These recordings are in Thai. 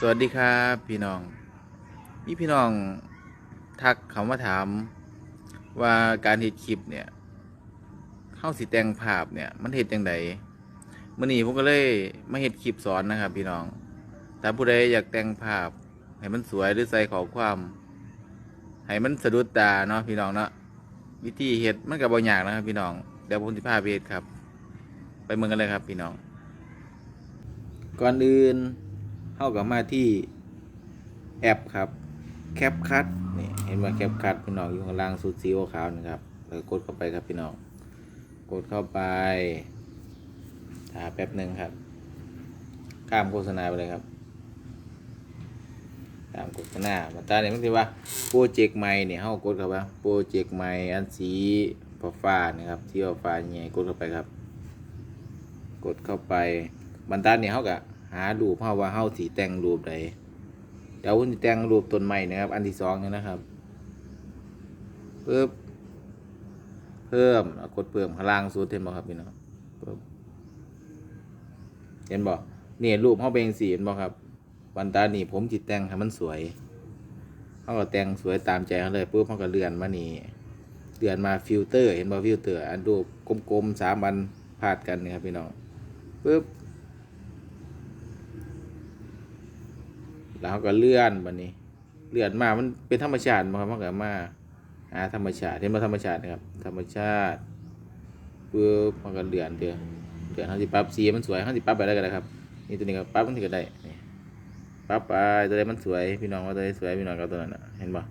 สวัสดีครับพี่น้องมีพี่น้องทักเขามาถามว่าการเฮ็ดคลิปเนี่ยเข้าสิแต่งภาพเนี่ย มันเฮ็ดจังไดมื่อนี้ผมก็เลยมาเฮ็ดคลิปสอนนะครับ พี่น้องถ้าผู้ใดอยากแต่งภาพ ให้มันสวยหรือใส่ข้อความ ให้มันสะดุดตาเนาะพี่น้องเนาะวิธีเฮ็ดมันก็บ่ยากนะครับ พี่น้องเดี๋ยวผมสิพาไปเฮ็ดครับ ไปเมืองกันเลยครับ พี่น้อง ก่อนอื่น เข้ากับมาที่แอปครับแคปคัดนี่เห็นว่าแคปคัดพี่น้องอยู่ข้างล่างสุดสีขาวนะครับแล้วกดเข้าไปครับพี่น้องกดเข้าไปถาแป๊บหนึ่งครับข้ามโฆษณาไปเลยครับข้ามโฆษณามาตาเนี่ยมันคือว่าโปรเจกต์ใหม่เนี่ยเข้ากดเข้าไปโปรเจกต์ใหม่อันสีฟ้าๆนะครับที่ฟ้าใหญ่กดเข้าไปครับ กดเข้าไปบรรทัดเนี่ยเขาก็ หารูปเฮาว่าเฮาสีแต่งรูปใดเดี๋ยวผมจะแต่งรูปต้นไม้นะครับ อันที่สองนี่นะครับปึ๊บเพิ่มกดเพิ่มข้างล่างสุดเห็นบ่ครับพี่น้องปึ๊บเห็นบ่นี่รูปเฮาเป็นสีเห็นบ่ครับบรรทัดนี่ผมจิตแต่งให้มันสวยเขาก็แต่งสวยตามใจเขาเลยปึ๊บเขาก็เลื่อนมานี่เลื่อนมาฟิลเตอร์ เห็นบ่ฟิลเตอร์ อันรูปกลมๆสามอันพาดกันนี่ครับพี่น้องปึ๊บ แล้วก็เลื่อนบันนี้ เลื่อนมา มันเป็นธรรมชาติมาครับมันก็มาหาธรรมชาติเห็นมาธรรมชาตินะครับ ธรรมชาติปึ๊บมันก็เลื่อนเดือนเดือนเขาสิปรับสีมันสวยเขาสิปรับไปได้ก็ได้ครับ นี่ตัวนี้ก็ปรับมันก็ได้นี่ปรับไปตัวใดมันสวย พี่น้องว่าตัวใดสวยพี่น้องก็ตัวนั้นนะเห็นบ่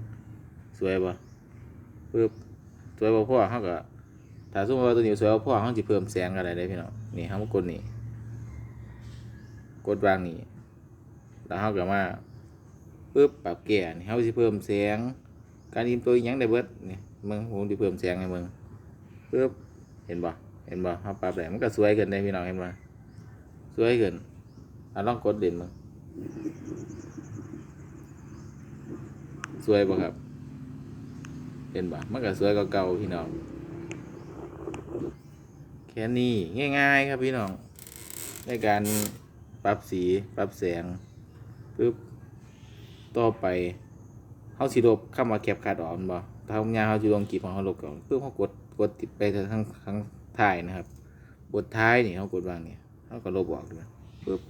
สวยบ่ปึ๊บสวยบ่พ่อเขาก็ถ้าสมมติว่าตัวนี้สวยบ่พ่อเขาสิเพิ่มแสงอะไรได้พี่น้องนี่เขามากดนี่กดวางนี่ แล้วเขาก็มาปึ๊บปรับแก่นี่เขาสิเพิ่มแสง การอิมตัวอิหยังได้เบิดนี่มึงผมสิเพิ่มแสงให้มึงปึ๊บเห็นบ่เห็นบ่เขาปรับได้มันก็สวยขึ้นได้พี่น้องเห็นบ่สวยขึ้นเอาลองกดเด่นมึงสวยบ่ครับ เห็นบ่มันก็สวยกว่าเก่าพี่น้องแค่นี้ง่าย ๆ ครับพี่น้องในการปรับสีปรับแสง ปึ๊บต่อไปเฮาสิลบคำว่าแคปคัดออกบ่ถ้าเฮายาเฮาสิลงกีบของเฮาลบก่อนปึ๊บเฮากดกดติดไปทางทางท้ายนะครับบทท้ายนี่เฮากดวางนี่เฮาก็ลบออกเลยปึ๊บ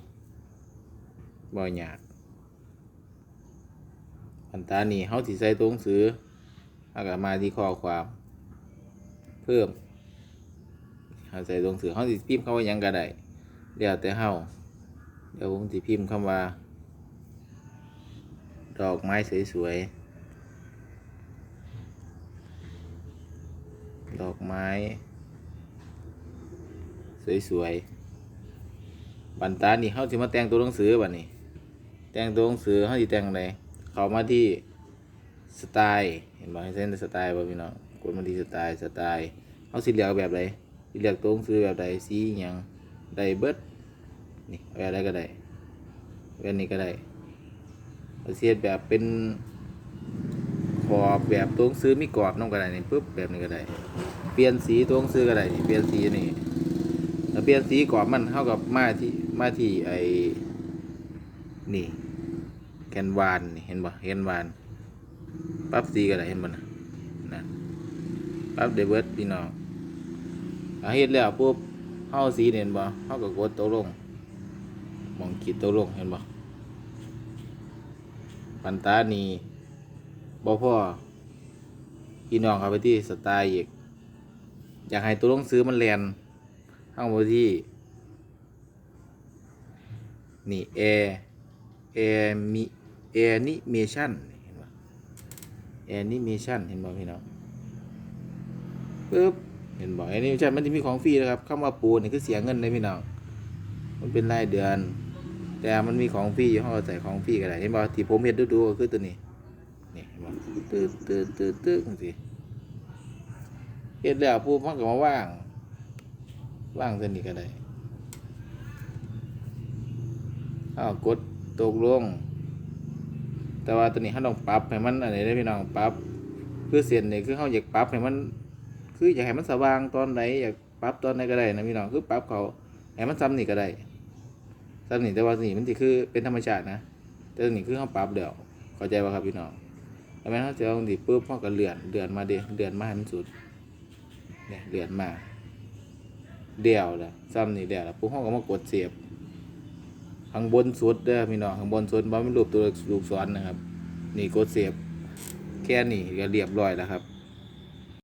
บ่ยากอันตานี่เฮาสิใส่ตัวหนังสือเฮาก็มาที่ข้อความ เพิ่มเฮาใส่ตัวหนังสือเฮาสิพิมพ์คำว่าหยังก็ได้แล้วแต่เฮาเดี๋ยวผมจะพิมพ์คำว่า ดอกไม้สวยๆ ดอกไม้ สวยๆ บันตานี่เขาจะมาแต่งตัวหนังสือบันนี้แต่งตัวหนังสือเขาจะแต่งอะไรเขามาที่สไตล์เห็นบ่ให้เส้นสไตล์บ่พี่น้องกดมาที่สไตล์สไตล์เขาสิเลือกแบบไหนสิเลือกตัวหนังสือแบบใดสีอหยังได้เบิดนี่เอาแบบใดก็ได้แบบนี้ก็ได้ เสียดแบบเป็นขอบแบบตัวหนังสือมีกรอบน้องก็ได้นี่ปุ๊บแบบนี้ก็ได้ เปลี่ยนสีตัวหนังสือก็ได้นี่เปลี่ยนสีนี่แล้วเปลี่ยนสีกรอบมันเท่ากับมาที่มาที่ไอ้นี่แคนวานเห็นบ่แคนวานปรับสีก็ได้เห็นบ่นะนั่นปรับเดเบิร์ดพี่น้องอาเฮ็ดแล้วปุ๊บเฮาสีเห็นบ่เฮาก็กดตัวลงมองขีดตัวลงเห็นบ่ ปันตานีบ่พ่อพี่น้องเขาไปที่สไตล์อีก อยากให้ตัวลงซื้อมันแลนเข้าไปที่ นี่แอร์แอร์มีแอร์นิเมชั่นเห็นบ่แอร์นิเมชั่นเห็นบ่พี่น้องปึ๊บเห็นบ่แอร์นิเมชั่นมันจะมีของฟรีนะครับคำว่าปูนี่คือเสียเงินเลยพี่น้อง มันเป็นรายเดือน แต่มันมีของฟรีอยู่ห้อใส่ของฟรีก็ได้เห็นบ่ที่ผมเห็นดูๆก็คือตัวนี้นี่เห็นบ่ตื้อตื้อตื้อตื้อจังซี่เฮ็ดแล้วผู้มันก็มาว่าง ว่างเส้นนี้ก็ได้อ้าวกดตกลง แต่ว่าตัวนี้เฮาต้องปรับให้มันอันนี้ได้พี่น้องปรับคือเส้นนี่คือเฮาอยากปรับให้มัน คืออยากให้มันสว่างตอนไหนอยากปรับตอนไหนก็ได้นะพี่น้องคือปรับเขาให้มันซ้ำนี่ก็ได้ ซ้ำนี่แต่ว่านี่มันสิคือเป็นธรรมชาตินะ แต่ตัวนี้คือเขาปรับแล้วเข้าใจป่ะครับพี่น้องแล้วแม่นเขาจะเอาดิปุ๊บเขาก็เลื่อนเลื่อนมาเด้เลื่อนมาให้มันสุดเนี่ยเลื่อนมาเดี่ยวละซ้ำนี่เดี่ยวละปุ๊บเขาก็มากดเสียบข้างบนสุดเด้อพี่น้องข้างบนสุดบ่มีรูปตัวลูกศรนะครับ นี่กดเสียบแค่นี้ก็เรียบร้อยแล้วครับ